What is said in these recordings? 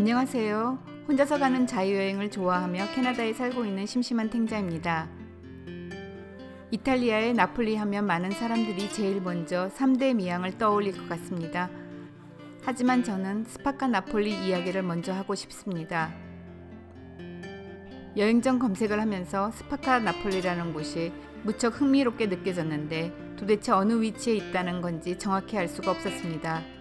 안녕하세요. 혼자서 가는 자유여행을 좋아하며 캐나다에 살고 있는 심심한 탱자입니다. 이탈리아의 나폴리 하면 많은 사람들이 제일 먼저 3대 미항을 떠올릴 것 같습니다. 하지만 저는 스파카 나폴리 이야기를 먼저 하고 싶습니다. 여행 전 검색을 하면서 스파카 나폴리라는 곳이 무척 흥미롭게 느껴졌는데 도대체 어느 위치에 있다는 건지 정확히 알 수가 없었습니다.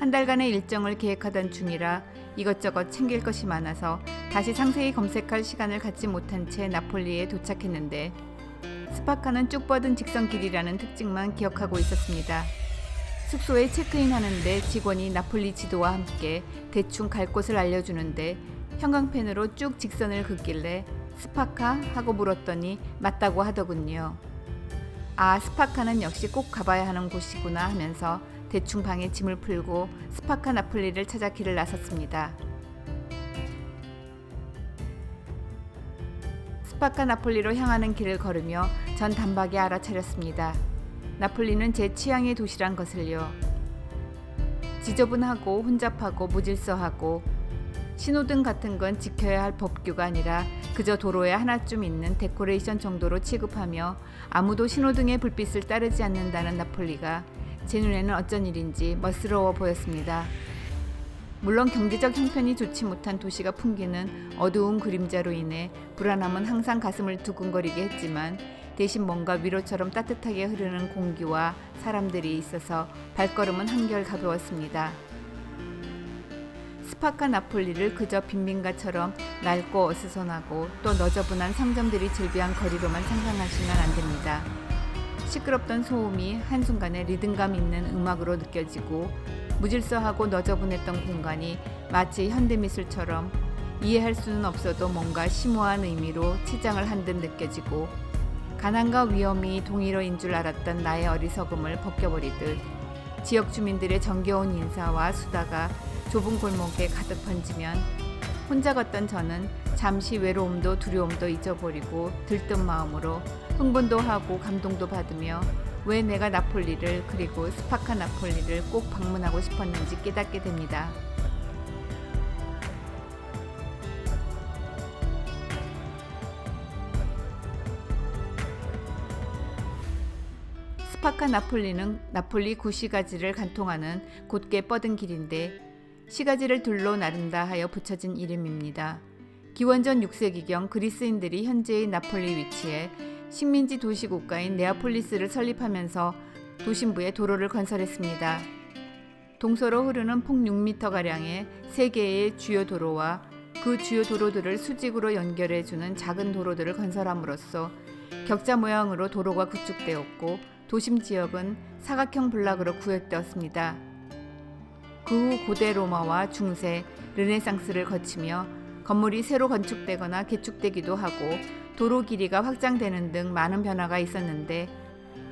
한 달간의 일정을 계획하던 중이라 이것저것 챙길 것이 많아서 다시 상세히 검색할 시간을 갖지 못한 채 나폴리에 도착했는데 스파카는 쭉 뻗은 직선 길이라는 특징만 기억하고 있었습니다. 숙소에 체크인 하는데 직원이 나폴리 지도와 함께 대충 갈 곳을 알려주는데 형광펜으로 쭉 직선을 긋길래 스파카 하고 물었더니 맞다고 하더군요. 아, 스파카는 역시 꼭 가봐야 하는 곳이구나 하면서 대충 방에 짐을 풀고 스파카 나폴리를 찾아 길을 나섰습니다. 스파카 나폴리로 향하는 길을 걸으며 전 단박에 알아차렸습니다. 나폴리는 제 취향의 도시란 것을요. 지저분하고 혼잡하고 무질서하고 신호등 같은 건 지켜야 할 법규가 아니라 그저 도로에 하나쯤 있는 데코레이션 정도로 취급하며 아무도 신호등의 불빛을 따르지 않는다는 나폴리가 제 눈에는 어쩐 일인지 멋스러워 보였습니다. 물론 경제적 형편이 좋지 못한 도시가 풍기는 어두운 그림자로 인해 불안함은 항상 가슴을 두근거리게 했지만 대신 뭔가 위로처럼 따뜻하게 흐르는 공기와 사람들이 있어서 발걸음은 한결 가벼웠습니다. 스파카 나폴리를 그저 빈민가처럼 낡고 어수선하고 또 너저분한 상점들이 즐비한 거리로만 상상하시면 안 됩니다. 시끄럽던 소음이 한순간에 리듬감 있는 음악으로 느껴지고 무질서하고 너저분했던 공간이 마치 현대미술처럼 이해할 수는 없어도 뭔가 심오한 의미로 치장을 한 듯 느껴지고 가난과 위험이 동일어인 줄 알았던 나의 어리석음을 벗겨버리듯 지역 주민들의 정겨운 인사와 수다가 좁은 골목에 가득 번지면 혼자 걷던 저는 잠시 외로움도 두려움도 잊어버리고 들뜬 마음으로 흥분도 하고 감동도 받으며 왜 내가 나폴리를 그리고 스파카 나폴리를 꼭 방문하고 싶었는지 깨닫게 됩니다. 스파카 나폴리는 나폴리 구시가지를 간통하는 곧게 뻗은 길인데 시가지를 둘로 나른다 하여 붙여진 이름입니다. 기원전 6세기경 그리스인들이 현재의 나폴리 위치에 식민지 도시 국가인 네아폴리스를 설립하면서 도심부에 도로를 건설했습니다. 동서로 흐르는 폭 6m가량의 세 개의 주요 도로와 그 주요 도로들을 수직으로 연결해 주는 작은 도로들을 건설함으로써 격자 모양으로 도로가 구축되었고 도심 지역은 사각형 블락으로 구획되었습니다. 그 후 고대 로마와 중세, 르네상스를 거치며 건물이 새로 건축되거나 개축되기도 하고 도로 길이가 확장되는 등 많은 변화가 있었는데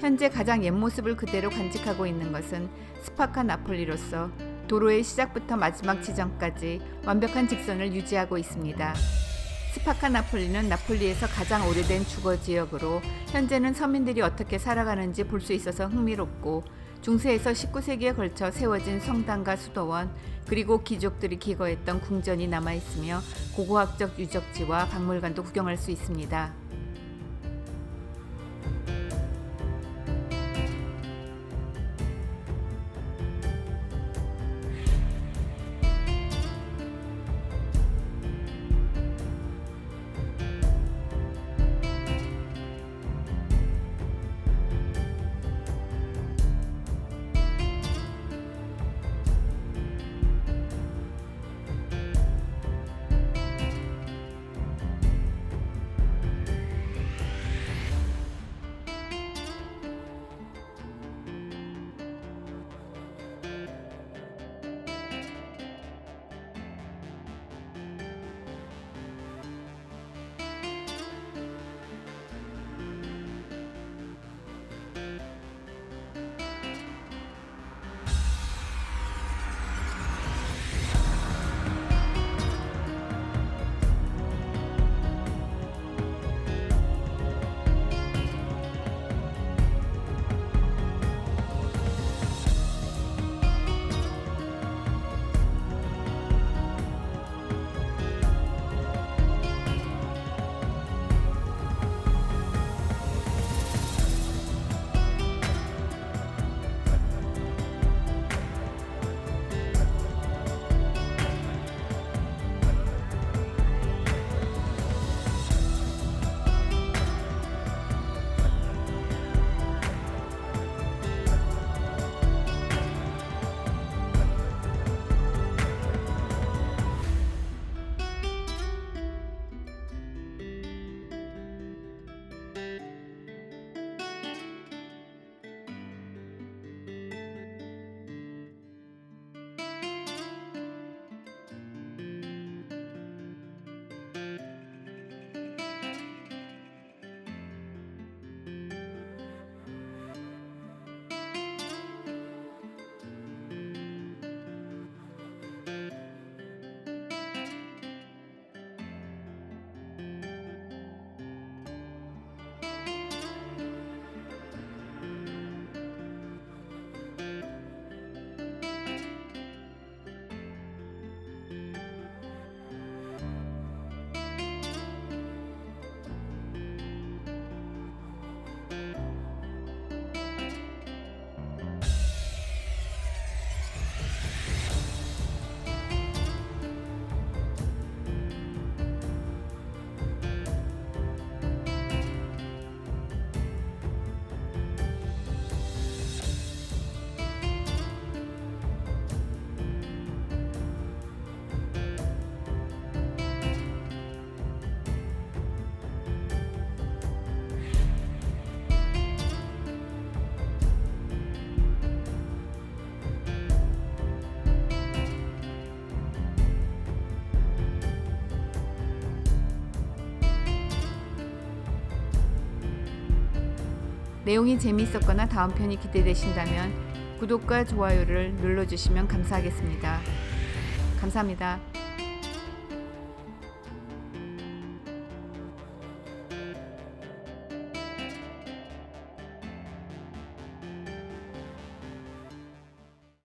현재 가장 옛 모습을 그대로 간직하고 있는 것은 스파카 나폴리로서 도로의 시작부터 마지막 지점까지 완벽한 직선을 유지하고 있습니다. 스파카 나폴리는 나폴리에서 가장 오래된 주거 지역으로 현재는 서민들이 어떻게 살아가는지 볼 수 있어서 흥미롭고 중세에서 19세기에 걸쳐 세워진 성당과 수도원 그리고 귀족들이 기거했던 궁전이 남아 있으며 고고학적 유적지와 박물관도 구경할 수 있습니다. 내용이 재미있었거나 다음 편이 기대되신다면 구독과 좋아요를 눌러주시면 감사하겠습니다. 감사합니다.